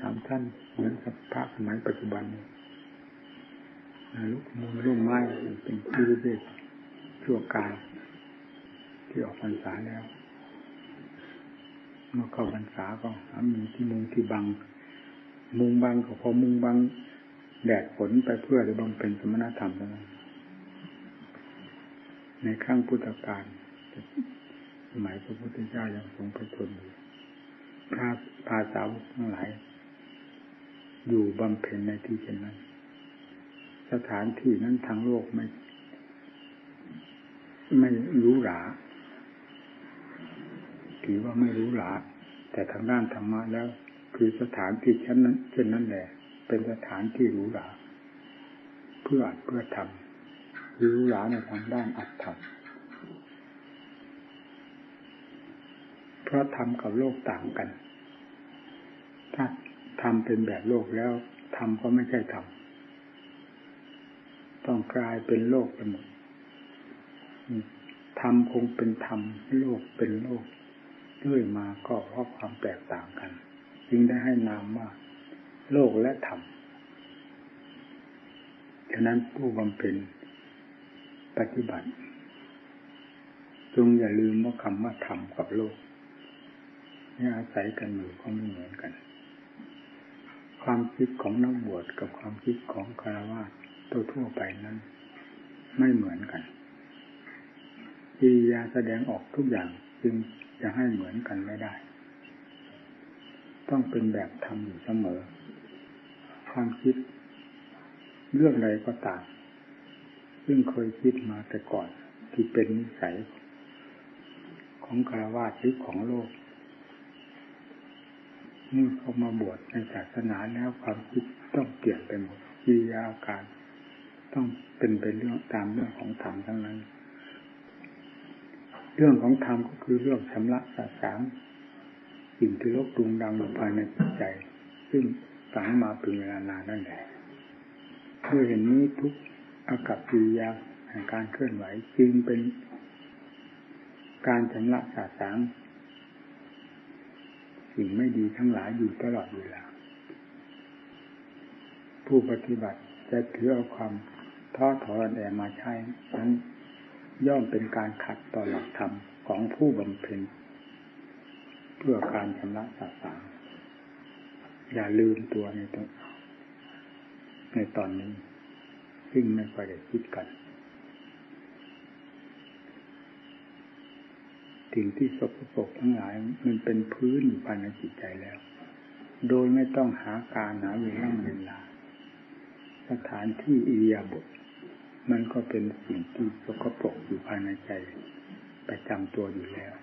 สามท่านเหมือนกับพระสมัยปัจจุบันลุกมือร่วมไม้เป็นที่เรียกชั่วกายที่ออกพรรษาแล้วเมื่อเข้าพรรษาก็หามีที่มุงที่บัง มุงบังก็พอมุงบัง แดดฝนไปเพื่อจะบำเพ็ญสมณธรรมเท่านั้นในครั้งพุทธกาลสมัยพระพุทธเจ้ายังทรงพระชนอยู่พระภาษาวทั้งหลาย อยู่บำเพ็ญในที่เช่นนั้น สถานที่นั้นทางโลกไม่ ไม่รู้หราถือว่าไม่รู้หราแต่ทางด้านธรรมะแล้ว คือสถานที่เช่นนั้นเช่นนั้นแหละ เป็นสถานที่รู้หราเพื่ออัดเพื่อทำรู้หราในทางด้านอัดทำเพราะทำกับโลกต่างกัน ถ้า ทำเป็นแบบโลกแล้วทำก็ไม่ใช่ทำต้องกลายเป็นโลกไปหมดธรรมคงเป็นธรรมโลกเป็นโลกเรื่อยมาก็เพราะความแตกต่างกัน จึงได้ให้นามว่าโลกและธรรมฉะนั้นผู้บำเพ็ญปฏิบัติ จงอย่าลืมว่าคำว่าธรรมกับโลกนี่อาศัยกันอยู่ก็ไม่เหมือนกัน ความคิดของนักบวชกับความคิดของคารวะตัวทั่วไปนั้น ไม่เหมือนกันกิริยาแสดงออกทุกอย่างจึงจะให้เหมือนกันไม่ได้ ต้องเป็นแบบทำอยู่เสมอ ความคิดเรื่องใดก็ตามซึ่งเคยคิดมาแต่ก่อนที่เป็นนิสัยของคารวะหรือของโลก เมื่อเขามาบวชในศาสนาแล้วความคิดต้องเปลี่ยนไปหมดกิริยาการ ต้องเป็นไปเรื่องตามเรื่องของธรรมทั้งนั้น เรื่องของธรรมก็คือเรื่องชำระสาสางสิ่งที่ลบดุงดังอยู่ภายในจิตใจ ซึ่งฝังมาเป็นเวลานานนั่นแหละด้วยเห็นนี้ทุกอากับกิริยาแห่งการเคลื่อนไหวจึงเป็นการชำระสาสาง สิ่งไม่ดีทั้งหลายอยู่ตลอดเวลา ผู้ปฏิบัติจะถือเอาความท้อถอนแอมาใช้นั้นย่อมเป็นการขัดต่อหลักธรรมของผู้บำเพ็ญเพื่อการชำระสาสางอย่าลืมตัวในตในตอนนี้ ซึ่งไม่ค่อยได้คิดกัน สิ่งที่สกปรกทั้งหลาย มันเป็นพื้นอยู่ภายในจิตใจแล้ว โดยไม่ต้องหาการหาเวลาเวลา สถานที่อิริยาบถมันก็เป็นสิ่งที่สกปรกอยู่ภายในใจประจำตัวอยู่แล้ว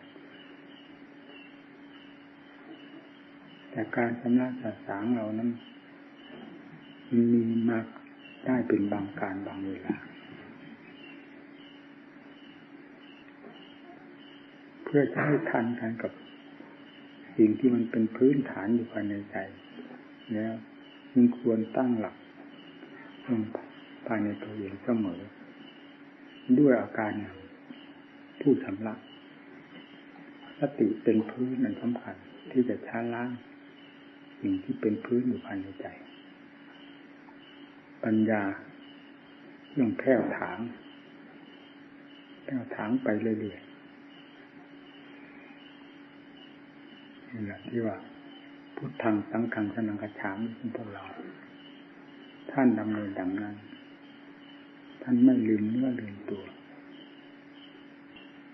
แต่การชำระสาสางเรานั้นมีมาได้เป็นบางการบางเวลา พื่อจะให้ทันกันกับ สิ่งที่มันเป็นพื้นฐานอยู่ภายในใจ แล้วจึงควรตั้งหลักลงภายในตัวเองเสมอ ด้วยอาการผู้ชำระสติเป็นพื้นอันสำคัญที่จะช้าล้างสิ่งที่เป็นพื้นอยู่ภายในใจ ปัญญาเรื่องแค่ถางแค่ถางไปเรื่อย นี่แหละที่ว่า พุทธังสังขังสนังกระฉามขอพวกเรา ท่านดำเนินดังนั้น ท่านไม่ลืมเนื้อลืมตัว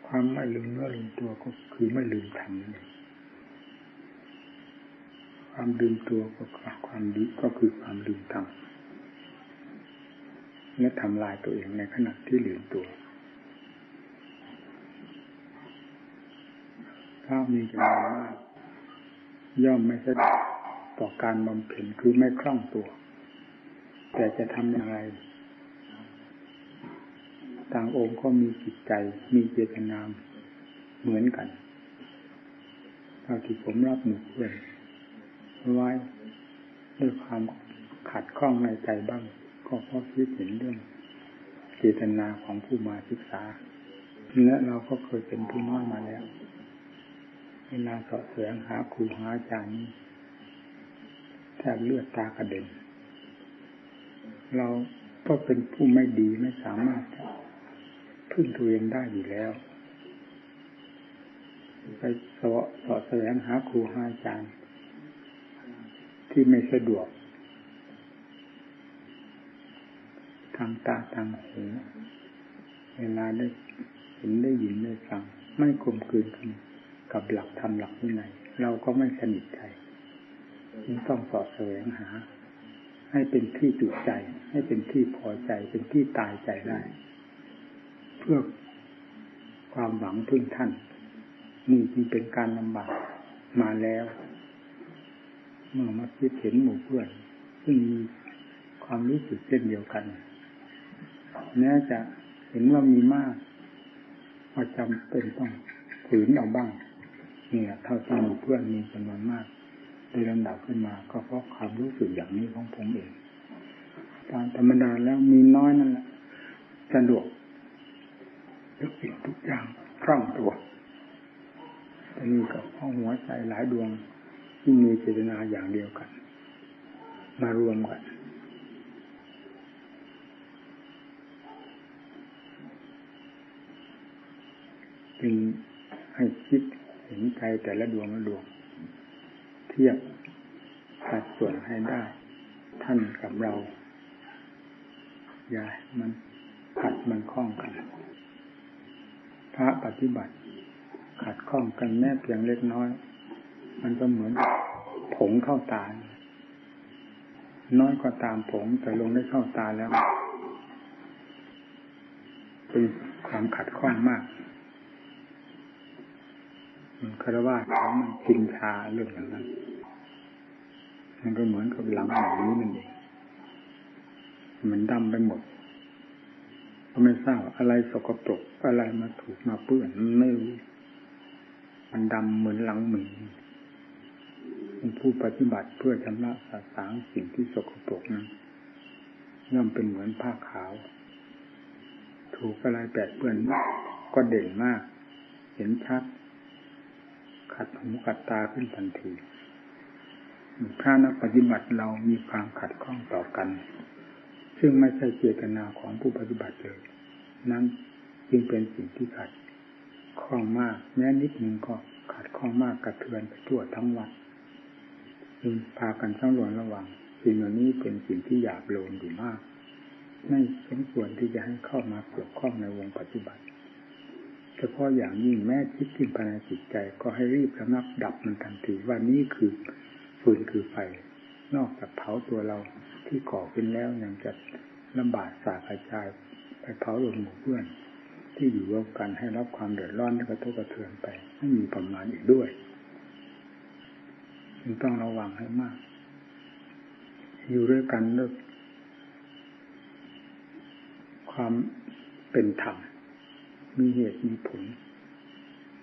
ความไม่ลืมเนื้อลืมตัวก็คือไม่ลืมธรรมนั่นเองความลืมตัวก็ความดีก็คือความลืมธรรมและทำลายตัวเองในขณะที่ลืมตัวถ้ามีจำนวนมาก ย่อมไม่สะดวกต่อการบำเพ็ญคือไม่คล่องตัว แต่จะทำอย่างไรต่างองค์ก็มีจิตใจมีเจตนาเหมือนกันเท่าที่ผมรับหนุเพื่อนไว้ด้วยความขัดข้องในใจบ้าง ก็เพราะคิดเห็นเรื่องเจตนาของผู้มาศึกษา และเราก็เคยเป็นผู้น้อยมาแล้ว เวลาสอบแสวงหาครูหาอาจารย์แทบเลือดตากระเด็น เราก็เป็นผู้ไม่ดีไม่สามารถพึ่งตัวเองได้อยู่แล้ว ไปสาะสาะแสวงหาครูหาอาจารย์ ที่ไม่สะดวก ทางตาทางหูเวลาได้เห็นได้ยินได้ฟัง ไม่กลมกลืนกัน กับหลักธรรมหลักวินัยเราก็ไม่สนิทใจจึงต้องสอดแสวงหา ให้เป็นที่จุใจ ให้เป็นที่พอใจ เป็นที่ตายใจได้ เพื่อความหวังพึ่งท่านนี่จึงเป็นการลำบากมาแล้ว เมื่อมาคิดเห็นหมู่เพื่อน ซึ่งมีความรู้สึกเช่นเดียวกันแม้จะเห็นว่ามีมากก็จำเป็นต้องฝืนเอาบ้าง นี่ยเท่าที่มู่เพื่อนมีจำนวนมากโดยลำดับขึ้นมา ก็เพราะความรู้สึกอย่างนี้ของผมเองตามธรรมดาแล้วมีน้อยนั่นแหละสะดวกทุกสิ่งทุกอย่างคล่องตัวแต่นี่กับห้องหัวใจหลายดวงที่มีเจตนาอย่างเดียวกัน มารวมกันจึงให้คิด เห็นใจแต่ละดวงละดวง เทียบสัดส่วนให้ได้ ท่านกับเรา อย่ามันขัดมันคล้องกัน พระปฏิบัติ ขัดข้องกันแม้เพียงเล็กน้อย มันก็เหมือนผงเข้าตา น้อยกว่าตามผงแต่ลงได้เข้าตาแล้วเป็นความขัดข้องมาก คารวะของมันกินชาเรื่องอย่างนั้น มันก็เหมือนกับหลังหนี้นั่นเองมันดำไปหมดก็ไม่ทราบอะไรสกปรกอะไรมาถูกมาเปื้อนนไม่รู้มันดำเหมือนหลังหมีเป็นผู้ปฏิบัติเพื่อชำระสาสางสิ่งที่สกปรกนั้นย่อมเป็นเหมือนผ้าขาว ถูกอะไรแปดเปื้อนก็เด่นมาก เห็นชัด ขัดหูขัดตาขึ้นทันทีพระนักปฏิบัติเรามีความขัดข้องต่อกัน ซึ่งไม่ใช่เจตนาของผู้ปฏิบัติเลย นั้นจึงเป็นสิ่งที่ขัดข้องมาก แม้นิดหนึ่งก็ขัดข้องมากกระเทือนไปทั่วทั้งวัดจึงพากันสำรวจระวังสิ่งเหล่านี้เป็นสิ่งที่หยาบโลนอยู่มาก ไม่สมควรที่จะให้เข้ามาเกี่ยวข้องในวงปฏิบัติ เฉพาะอย่างยิ่งแม้คิดขึ้นภายในจิตใจ ก็ให้รีบระงับดับมันทันทีว่านี่คือฟืนคือไฟ นอกจากเผาตัวเราที่ก่อขึ้นแล้วยังจะลำบากสาขจายไปเผาลงหมู่เพื่อน ที่อยู่ร่วมกันให้รับความเดือดร้อนและกระทบกระเทือนไปไม่มีประมาณอีกด้วยจึงต้องระวังให้มาก อยู่ด้วยกันด้วยความเป็นธรรม มีเหตุมีผล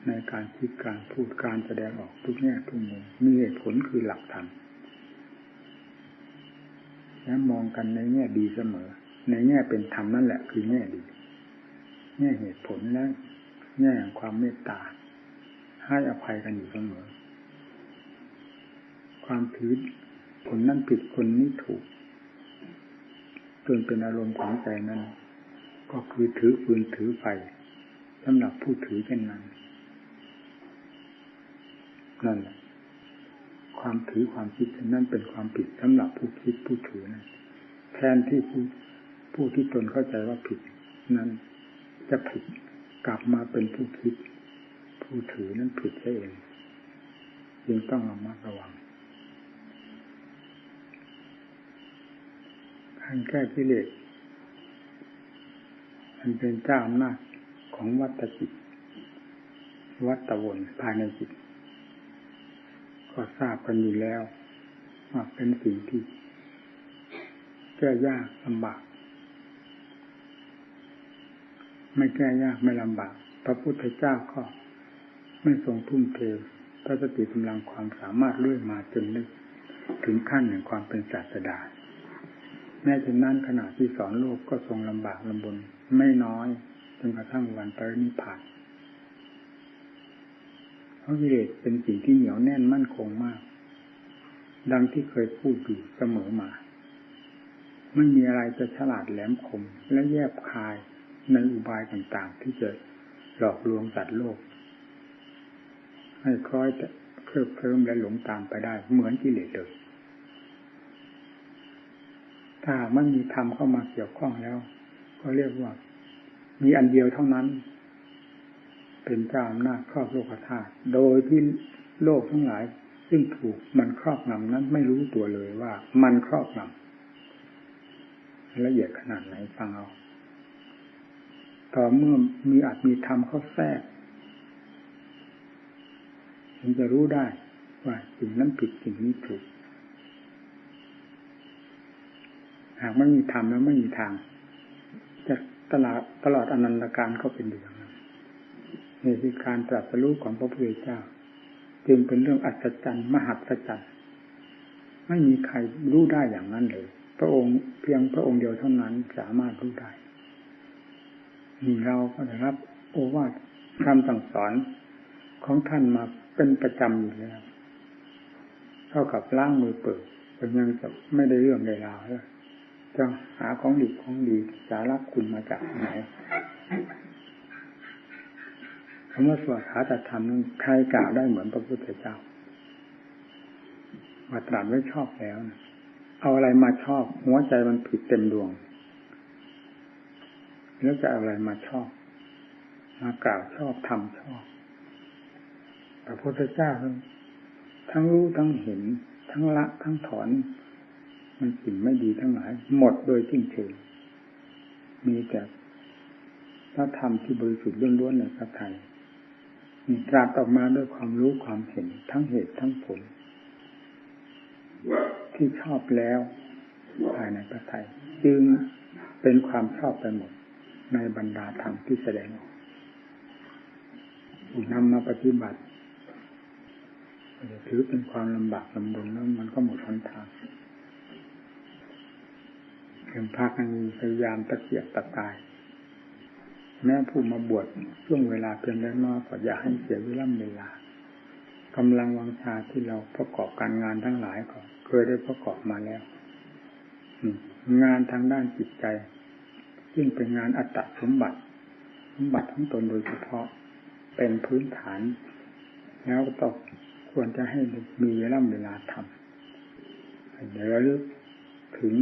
ในการคิดการพูดการแสดงออกทุกแง่ทุกมุมมีเหตุผลคือหลักธรรมและมองกันในแง่ดีเสมอ ในแง่เป็นธรรมนั่นแหละคือแง่ดี แง่เหตุผลและแง่ความเมตตา ให้อภัยกันอยู่เสมอ ความผิดคนนั่นผิดคนนี้ถูกจนเป็นอารมณ์ของใจนั้น ก็คือถือฟืนถือไฟ สำหรับผู้ถือเช่นนั้นนั่นแหละความถือความคิดนนั้นเป็นความผิดสำหรับผู้คิดผู้ถือนั้นแทนที่ผู้ผู้ที่ตนเข้าใจว่าผิด นั้นจะผิดกลับมาเป็นผู้คิด ผู้ถือนั้นผิดเองจึงต้องระมัดระวังการแก้กิเลสมันเป็นเจ้าอำนาจ ของวัตจิต วัตวนภายในจิต ก็ทราบกันอยู่แล้วว่าเป็นสิ่งที่แก้ยากลำบาก ไม่แก้ยากไม่ลำบาก พระพุทธเจ้าก็ไม่ทรงทุ่มเทพระสติกำลังความสามารถเลื่อยมาจนได้ถึงขั้นแห่งความเป็นศาสดาแม้ฉะนั้นขณะที่สอนโลกก็ทรงลำบากลำบนไม่น้อย จนกระทั่งวันปรินิพพานเพราะกิเลสเป็นสิ่งที่เหนียวแน่นมั่นคงมาก ดังที่เคยพูดอยู่เสมอมา ไม่มีอะไรจะฉลาดแหลมคมและแยบคายในอุบายต่างๆ ที่จะหลอกลวงสัตว์โลก ให้คล้อยจะเคลิบเคลิ้มและหลงตามไปได้เหมือนกิเลสเลยถ้าไม่มีธรรมเข้ามาเกี่ยวข้องแล้ว ก็เรียกว่า มีอันเดียวเท่านั้น เป็นเจ้าอำนาจครอบโลกธาตุโดยที่โลกทั้งหลาย ซึ่งถูกมันครอบงำนั้นไม่รู้ตัวเลยว่า มันครอบงำละเอียดขนาดไหนฟังเอาต่อเมื่อมีอาจมีธรรมเข้าแทรกมันจะรู้ได้ว่าสิ่งนั้นผิดสิ่งนี้ถูก หากไม่มีธรรมแล้วไม่มีทาง ตลอดตลอดอนันตการก็เป็นอย่างนั้นนี่คือการตรัสรู้ของพระพุทธเจ้า จึงเป็นเรื่องอัศจรรย์มหัศจรรย์ไม่มีใครรู้ได้อย่างนั้นเลย พระองค์เพียงพระองค์เดียวเท่านั้นสามารถรู้ได้นี่เราก็ได้รับ โอวาทคำสั่งสอนของท่านมาเป็นประจำอยู่แล้ว เท่ากับล้างมือเปิดเป็นยังจะไม่ได้เรื่องใดราวแล้ว จะหาของดีของดีจะรับคุณมาจากไหนคำว่าสวดคาตธรรมนั้นใครกล่าวได้เหมือนพระพุทธเจ้าว่าตรัสไว้ชอบแล้วนะเอาอะไรมาชอบ หัวใจมันผิดเต็มดวง แล้วจะเอาอะไรมาชอบ มากล่าวชอบทำชอบพระพุทธเจ้าทั้งรู้ทั้งเห็น ทั้งละทั้งถอน มันสิ่งไม่ดีทั้งหลาย หมดโดยจริงเชิงมีแต่พระธรรมที่บริสุทธิ์ล้วนๆในพระไทยมีตราดออกมาด้วยความรู้ความเห็นทั้งเหตุทั้งผล ที่ชอบแล้วภายในพระไทยจึงเป็นความชอบไปหมดในบรรดาธรรมที่แสดงออกนำมาปฏิบัติถือเป็นความลำบากลำบนแล้วมันก็หมดหนทาง เพียงพากันพยายามตะเกียบตะกาย แม้ผู้มาบวชช่วงเวลาเพียงเล็กน้อยก็อย่าให้เสียเวลาเวลากำลังวังชาที่เราประกอบการงานทั้งหลายก็เคยได้ประกอบมาแล้วงานทางด้านจิตใจ ซึ่งเป็นงานอัตตสมบัติ สมบัติของตนโดยเฉพาะเป็นพื้นฐาน แล้วก็ต้องควรจะให้มีเวลาเวลาทำเดี๋ยวระลึกถึง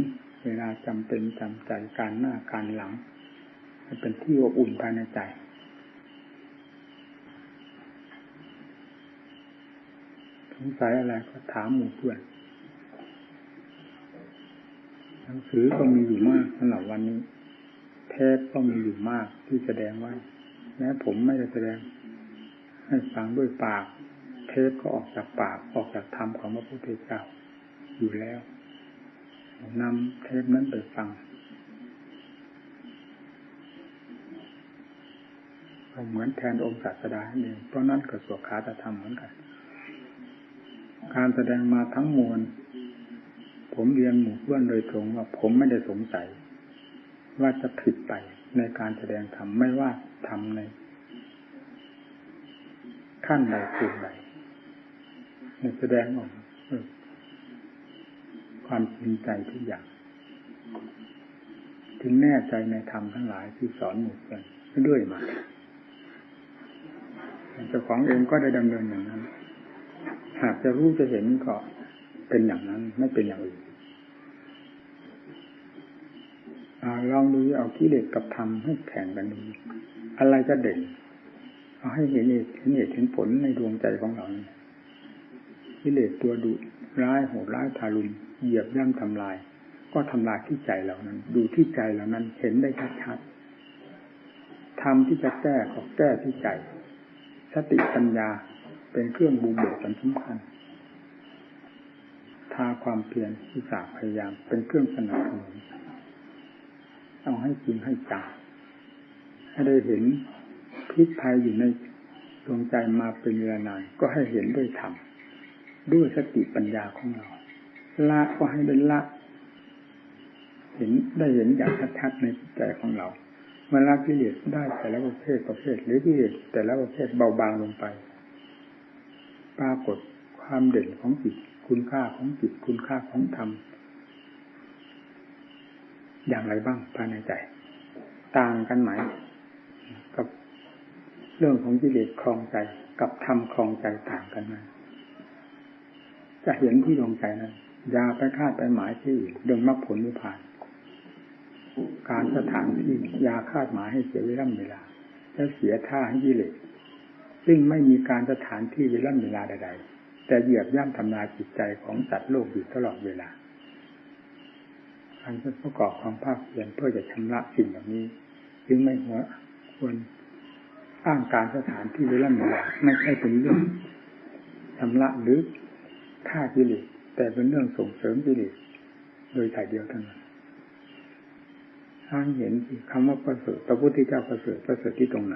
เวลาจำเป็นจำใจการหน้าการหลังให้เป็นที่อบอุ่นภายในใจ สงสัยอะไรก็ถามหมู่เพื่อนหนังสือก็มีอยู่มากสำหรับวันนี้ เทปก็มีอยู่มากที่แสดงไว้แม้ผมไม่ได้แสดง ให้ฟังด้วยปาก เทปก็ออกจากปากออกจากธรรมของพระพุทธเจ้าอยู่แล้ว นำเทปนั้นไปฟังก็เหมือนแทนองค์ศาสดาเองเพราะนั้นก็สวดคาตธรรมเหมือนกัน การแสดงมาทั้งมวล ผมเรียนหมู่เพื่อนโดยตรงว่าผมไม่ได้สงสัย ว่าจะผิดไปในการแสดงธรรมไม่ว่าทำใน ขั้นใดสูงใดในแสดงออก ความจริงใจทุกอย่าง ถึงแน่ใจในธรรมทั้งหลายที่สอนหมู่เพื่อนด้วยมาเจ้าของเองก็ได้ดำเนินอย่างนั้น หากจะรู้จะเห็นก็เป็นอย่างนั้น ไม่เป็นอย่างอื่นลองดูเอากิเลสกับธรรมให้แข่งกันดูอะไรจะเด่น เอาให้เห็นเหตุเห็นเหตุเห็นผลในดวงใจของเรากิเลสตัวดุร้ายโหดร้ายทารุณ เหยียบย่ำทำลาย ก็ทำลายที่ใจเหล่านั้น ดูที่ใจเหล่านั้นเห็นได้ชัดๆทำที่จะแก้ก็แก้ที่ใจ สติปัญญาเป็นเครื่องบูเบิกสำคัญทาความเพียรที่สาพยายาม เป็นเครื่องสนับสนุนเอาให้จริงให้จังให้ได้เห็นพิษภัยอยู่ในดวงใจมาเป็นเวลานานก็ให้เห็นด้วยธรรมด้วยสติปัญญาของเรา ละก็ให้ได้ละ เห็นได้เห็นอย่างชัดๆในใจของเราเมื่อละกิเลสได้แต่ละประเภทประเภท หรือกิเลสแต่ละประเภทเบาบางลงไป ปรากฏความเด่นของจิตคุณค่าของจิตคุณค่าของธรรมอย่างไรบ้างภายในใจ ต่างกันไหมกับเรื่องของกิเลสคลองใจ กับธรรมคลองใจต่างกันไหมจะเห็นที่ดวงใจนั้น ยาไปคาดไปหมายที่อื่นเรื่องมรรคผลนิพพาน การสถานที่ยาคาดหมายให้เสียเวลาเวลาและเสียท่าให้กิเลสซึ่งไม่มีการสถานที่เวลาเวลาใด ๆ แต่เหยียบย่ำทำลายจิตใจของสัตว์โลกอยู่ตลอดเวลาการประกอบความภาคเพียรเพื่อจะชำระสิ่งเหล่านี้ จึงไม่หัวควรอ้างการสถานที่เวลาเวลาไม่ใช่เป็นเรื่องชำระหรือฆ่ากิเลส แต่เป็นเรื่องส่งเสริมกิเลสโดยถ่ายเดียวเท่านั้นท่านเห็นคำว่าประเสริฐพระพุทธเจ้าประเสริฐประเสริฐที่ตรงไหน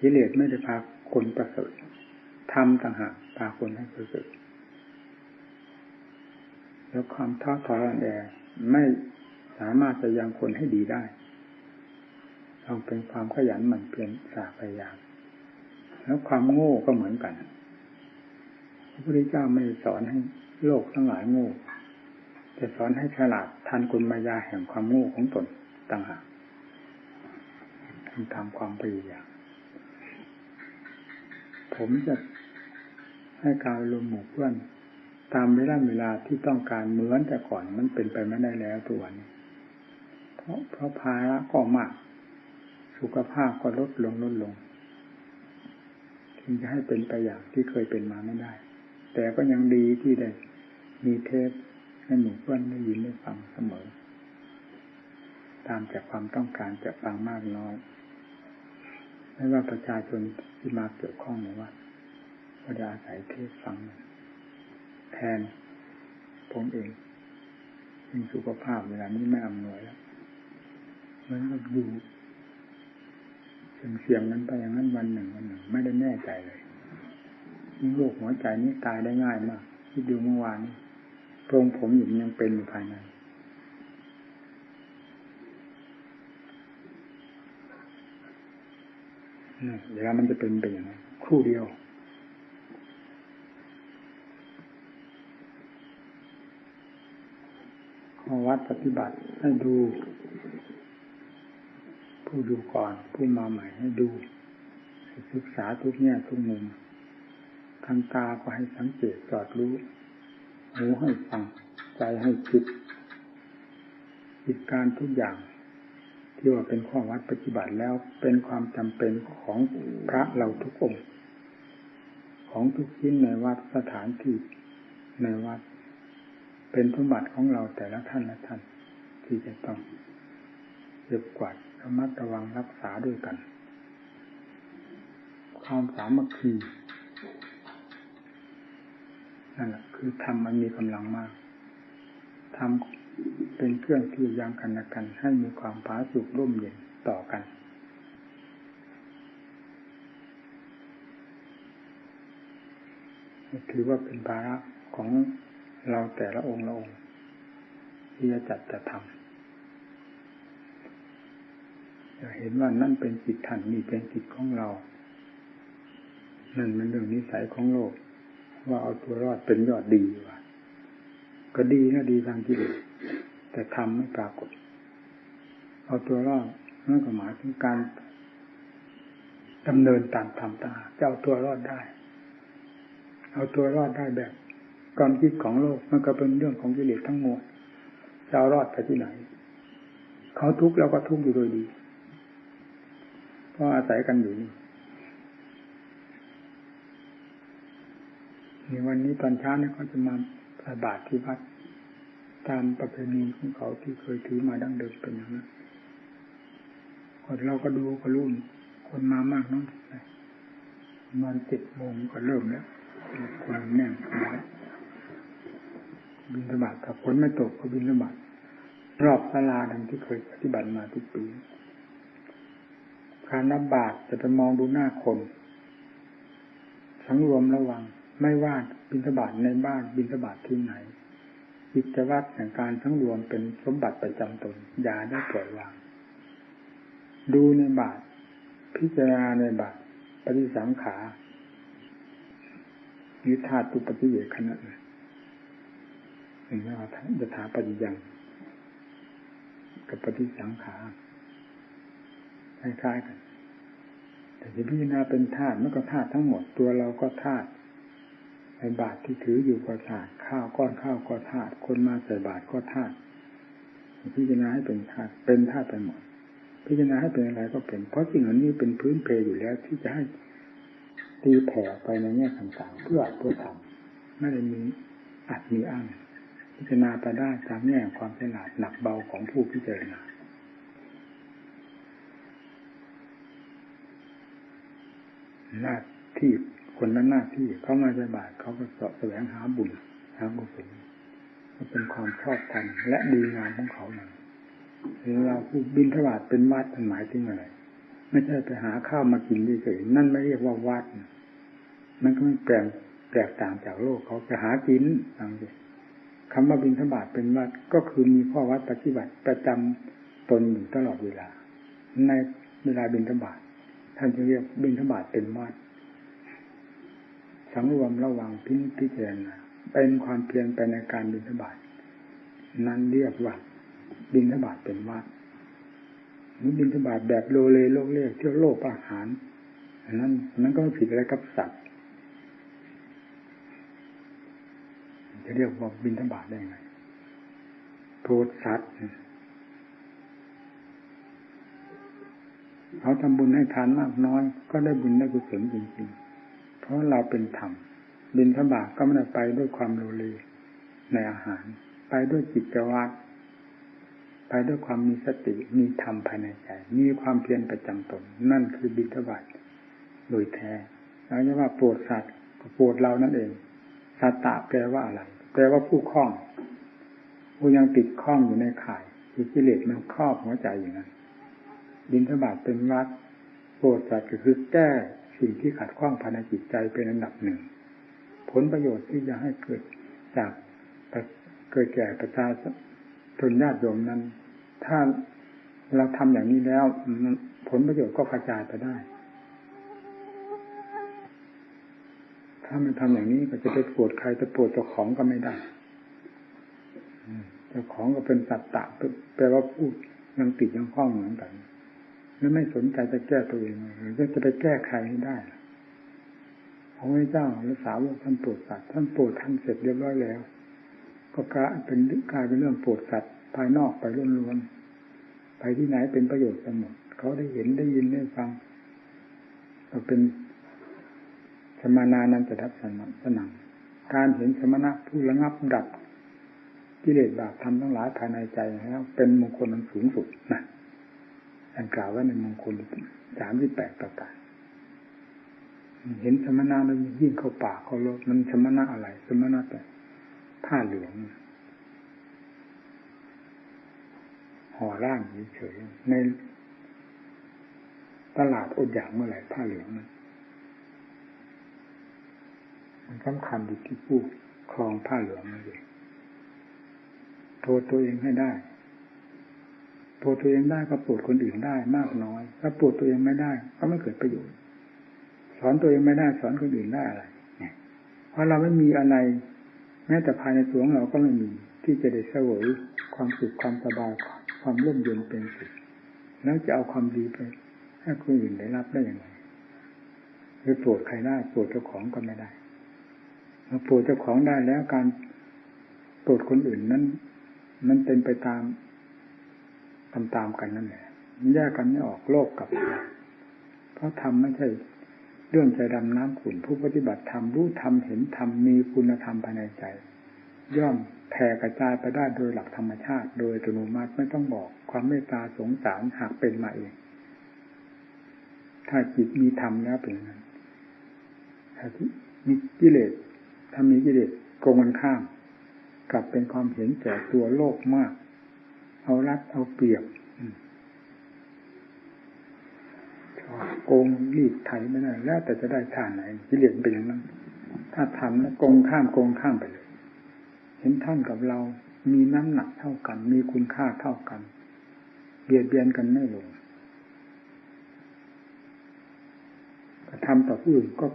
กิเลสไม่ได้พาคนประเสริฐทำต่างหากพาคนให้ประเสริฐแล้วความท้อถอยอ่อนแอไม่สามารถจะยังคนให้ดีได้ต้องเป็นความขยันหมั่นเพียรสาพยายามแล้วความโง่ก็เหมือนกัน พระพุทธเจ้าไม่สอนให้โลกทั้งหลายโง่แต่สอนให้ฉลาดทันกลมายาแห่งความโง่ของตนต่างหากทำความพยายามผมจะให้การรวมหมู่เพื่อน ตามเวลาเวลาที่ต้องการเหมือนแต่ก่อนมันเป็นไปไม่ได้แล้วตัวนี้ เพราะเพราะภาระก็มาก สุขภาพก็ลดลงลดลง ถึงจะให้เป็นไปอย่างที่เคยเป็นมาไม่ได้ แต่ก็ยังดีที่ได้ มีเทปให้หมู่เพื่อนได้ยินได้ฟังเสมอ ตามจากความต้องการจะฟังมากน้อย ไม่ว่าประชาชนที่มาเกี่ยวข้องในวัดก็ได้อาศัยเทศฟัง แทนผมเองซึ่งสุขภาพเวลานี้ไม่อำนวยแล้วมันก็อยู่เสี่ยงนั้นไปอย่างนั้นวันหนึ่งวันหนึ่ง ไม่ได้แน่ใจเลย โรคหัวใจนี่ตายได้ง่ายมากที่ดูเมื่อวานนี้โพรงผมอยู่ยังเป็นอยู่ภายในเวลามันจะเป็นเป็นอย่างนั้นครู่เดียวขอวัดปฏิบัติให้ดู ผู้ดูก่อน ผู้มาใหม่ให้ดูศึกษาทุกแง่ทุกมุม ทางตาก็ให้สังเกตจอดรู้หูให้ฟังใจให้คิดจิตการทุกอย่าง ที่ว่าเป็นข้อวัดปฏิบัติแล้วเป็นความจำเป็นของพระเราทุกองค์ ของทุกชิ้นในวัดสถานที่ในวัด เป็นสมบัติของเราแต่ละท่านละท่านที่จะต้องเก็บกวาดระมัดระวังรักษาด้วยกัน ความสามัคคี นั่นแหละคือทำมันมีกำลังมากทำเป็นเครื่องที่ยังกันและกัน ให้มีความผาสุกร่มเย็นต่อกัน ถือว่าเป็นภาระของเราแต่ละองค์ละองค์ที่จะจัดจะทำจะเห็นว่านั่นเป็นจิตท่านนี่เป็นจิตของเรา นั่นมันเรื่องนิสัยของโลก ว่าเอาตัวรอดเป็นยอดดีว่ะก็ดีนะดีทางกิเลสแต่ทำไม่ปรากฏ เอาตัวรอดนั่นก็หมายถึงการดำเนินตามธรรมตาจะเอาตัวรอดได้ เอาตัวรอดได้แบบความคิดของโลกมันก็เป็นเรื่องของกิเลสทั้งหมดจะเอารอดไปที่ไหน เขาทุกข์เราก็ทุกข์อยู่โดยดี เพราะอาศัยกันอยู่นี่ใน วันนี้ตอนเช้าเนี่ยเขาจะมาใส่บาตรที่วัด ตามประเพณีของเขาที่เคยถือมาดั้งเดิมเป็นอย่างนั้นคนเราก็ดูก็รุ่นคนมามากน้อยประมาณเจ็ดโมงก็เริ่มแล้วคนแน่นบินสบาตถ้าฝนไม่ตกก็บินสบาตรอบศาลาดังที่เคยปฏิบัติมาทุกปีการนับบาตจะไปมองดูหน้าคนสังรวมระวัง ไม่ว่าบินสบาตในบ้านบินสบาตที่ไหนกิจวัตรแห่งการทั้งรวมเป็นสมบัติประจำตนอย่าได้ปล่อยวาง ดูในบาท พิจารณาในบาท ปฏิสังขานิธาตุปฏิเยขณะถึงว่าจะถาปฏิยังกับปฏิสังขารคล้ายๆกัน แต่จะพิจารณาเป็นธาตุมันก็ธาตุทั้งหมดตัวเราก็ธาตุ ในบาตรที่ถืออยู่ก็ธาตุข้าวก้อนข้าวก็ธาตุคนมาใส่บาตรก็ธาตุพิจารณาให้เป็นธาตุเป็นธาตุไปหมด พิจารณาให้เป็นอะไรก็เป็น เพราะสิ่งเหล่านี้เป็นพื้นเพอยู่แล้วที่จะให้ตีแผ่ไปในแง่ต่างๆเพื่อเพื่อทำไม่ได้มีอัดมีอั้นพิจารณาไปได้ตามแง่ความฉลาดหนักเบาของผู้พิจารณาหน้าที่ คนนั้นหน้าที่เขามาจะบาทเขาก็เสาะแสวงหาบุญหาบุญมันเป็นความชอบธรรมและดีงามของเขาเองเราผู้บินทบาทเป็นวัดมันหมายถึงอะไร ไม่ใช่ไปหาข้าวมากินเฉยๆนั่นไม่เรียกว่าวัดมันก็ไม่แปลงแตกต่างจากโลกเขาจะหากินฟังดิคำว่าบินทบาทเป็นวัดก็คือมีข้อวัดปฏิบัติประจำตนอยู่ตลอดเวลา ในเวลาบินทบาทท่านจะเรียกบินทบาทเป็นวัด สังรวมระวังพิพิจารณาเป็นความเพียรไปในการบินทบาทนั้นเรียกว่าบินทบาทเป็นวัดนี่บินทบาทแบบโลเลโลกเรียกเที่ยวโลกอาหารอันนั้นนั้นก็ไม่ผิดอะไรกับสัตว์จะเรียกว่าบินทบาทได้ไงโทษสัตว์เขาทำบุญให้ทานมากน้อย ก็ได้บุญได้กุศลจริงๆ เพราะเราเป็นธรรมบินทบาทก็ไม่ได้ไปด้วยความโลเลในอาหาร ไปด้วยจิตวัตไปด้วยความมีสติมีธรรมภายในใจ มีความเพียรประจำตน นั่นคือบิณฑบาตโดยแท้แล้วจะว่าโปรดสัตว์โปรดเรานั่นเองสัตตะแปลว่าอะไรแปลว่าผู้คล้อง ผู้ยังติดคล้องอยู่ในข่ายที่กิเลสมันครอบหัวใจอยู่นั้นบินทบาทเป็นวัดโปรดสัตว์ก็คือแก้ สิ่งที่ขัดข้องภายในจิตใจเป็นอันดับหนึ่ง ผลประโยชน์ที่จะให้เกิดจากเกิดแก่ประชาชนญาติโยมนั้น ถ้าเราทำอย่างนี้แล้ว ผลประโยชน์ก็กระจายไปได้ ถ้ามันทำอย่างนี้ก็จะไปโปรดใครจะโปรดเจ้าของก็ไม่ได้เจ้าของก็เป็นสัตตะแปลว่าพูดยังติดยังคล้องเหมือนกัน แล้วไม่สนใจจะแก้ตัวเองหรือจะไปแก้ใครให้ได้พระพุทธเจ้าและสาวกท่านโปรดสัตว์ท่านโปรดท่านเสร็จเรียบร้อยแล้ว ก็กลายเป็นกลายเป็นเรื่องโปรดสัตว์ภายนอกไปล้วนๆไปที่ไหนเป็นประโยชน์กันหมดเขาได้เห็นได้ยินได้ฟังเราเป็นสมานานันจะทัศนสนังการเห็นสมณะผู้ระงับดับกิเลสบาปทำทั้งหลายภายในใจแล้ว เป็นมงคลอันสูงสุดนะ อันกล่าวว่าในมงคลสามที่แปดประการเห็นสมณะแล้วยิ่งเข้าป่าเข้าโลดมันสมณะอะไร สมณะแต่ผ้าเหลืองห่อร่างเฉยๆในตลาดอดอยากเมื่อไหร่ผ้าเหลืองมันมันสำคัญอยู่ที่ผู้ครองผ้าเหลืองนั่นเองโทษตัวเองให้ได้ ปรดตัวเองได้ก็โปรดคนอื่นได้มากน้อย ถ้าโปรดตัวเองไม่ได้ ก็ไม่เกิดประโยชน์สอนตัวเองไม่ได้สอนคนอื่นได้อะไรเพราะเราไม่มีอะไร แม้แต่ภายในตัวของเราก็ไม่มีที่จะได้เสวยความสุขความสบายความร่มเย็นเป็นสุขแล้วจะเอาความดีไปให้คนอื่นได้รับได้อย่างไรคือโปรดใครได้โปรดเจ้าของก็ไม่ได้เราโปรดเจ้าของได้แล้วการโปรดคนอื่นนั้น มันเป็นไปตาม ตามตามกันนั่นแหละแยกกันไม่ออกโลกกับธรรมเพราะธรรมไม่ใช่เรื่องใจดำน้ำขุ่นผู้ปฏิบัติธรรมรู้ธรรมเห็นธรรมมีคุณธรรมภายในใจ ย่อมแผ่กระจายไปได้โดยหลักธรรมชาติ โดยอัตโนมัติไม่ต้องบอกความเมตตาสงสารหากเป็นมาเอง ถ้าจิตมีธรรมแล้วเป็นนั้นถ้ามีกิเลสถ้ามีกิเลสโกงกันข้ามกลับเป็นความเห็นแก่ตัวโลกมาก เอารัดเอาเปรียบโกงรีดไถไม่ได้แล้วแต่จะได้ท่าไหนกิเลสเป็นอย่างนั้น ถ้าทำแล้วโกงข้ามโกงข้ามไปเลย เห็นท่านกับเรา มีน้ำหนักเท่ากัน มีคุณค่าเท่ากันเบียดเบียนกันไม่ลงกระทำต่อผู้อื่นก็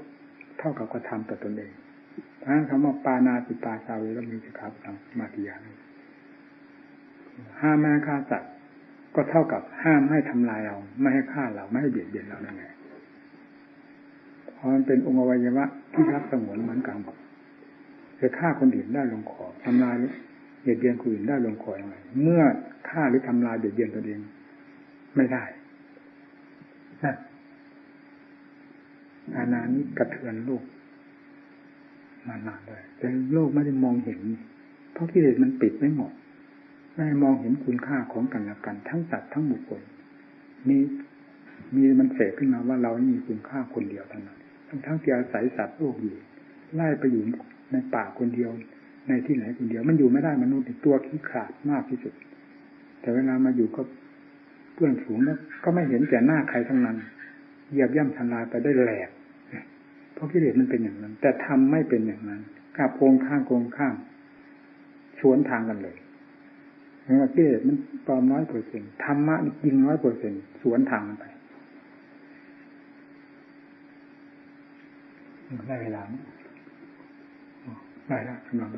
เท่ากับกระทำต่อตนเองเพราะฉะนั้นคำว่าปานาติปาชาเวรมีสิกขาปังมาธิยาน ห้ามไม่ให้ฆ่าสัตว์ก็เท่ากับห้ามไม่ทำลายเรา ไม่ให้ฆ่าเราไม่ให้เบียดเบียนเรานั่นไงเพราะมันเป็นองค์อวัยวะที่รักสงวนเหมือนกันจะฆ่าคนอื่นได้ลงคอทำลายเบียดเบียนคนอื่นได้ลงคอยังไงเมื่อฆ่าหรือทำลายเบียดเบียนตัวเองไม่ได้นั่นอาณานี้กระเทือนโลกมานานเลยแต่โลกไม่ได้มองเห็น เพราะกิเลสมันปิดไม่หมด ไม่มองเห็นคุณค่าของกันและกัน ทั้งสัตว์ทั้งบุคคลมีมีมันเสกขึ้นมาว่าเรามีคุณค่าคนเดียวเท่านั้นทั้งทั้งที่อาศัยสัตว์โลกอยู่ไล่ไปอยู่ในป่าคนเดียว ในที่ไหนคนเดียว มันอยู่ไม่ได้มนุษย์ตัวขี้ขาดมากที่สุด แต่เวลามาอยู่ก็เพื่อนฝูงแล้วก็ไม่เห็นแต่หน้าใครทั้งนั้นเหยียบย่ำทำลายไปได้แหลกเพราะกิเลสมันเป็นอย่างนั้น แต่ทำไม่เป็นอย่างนั้นกาบโกงข้างโกงข้ามสวนทางกันเลย เพราะว่ากิเลสมันปลอมน้อยเปอร์เซ็นต์ธรรมะจริงน้อยเปอร์เซ็นต์สวนทางไปได้เวลาได้แล้วกำลัง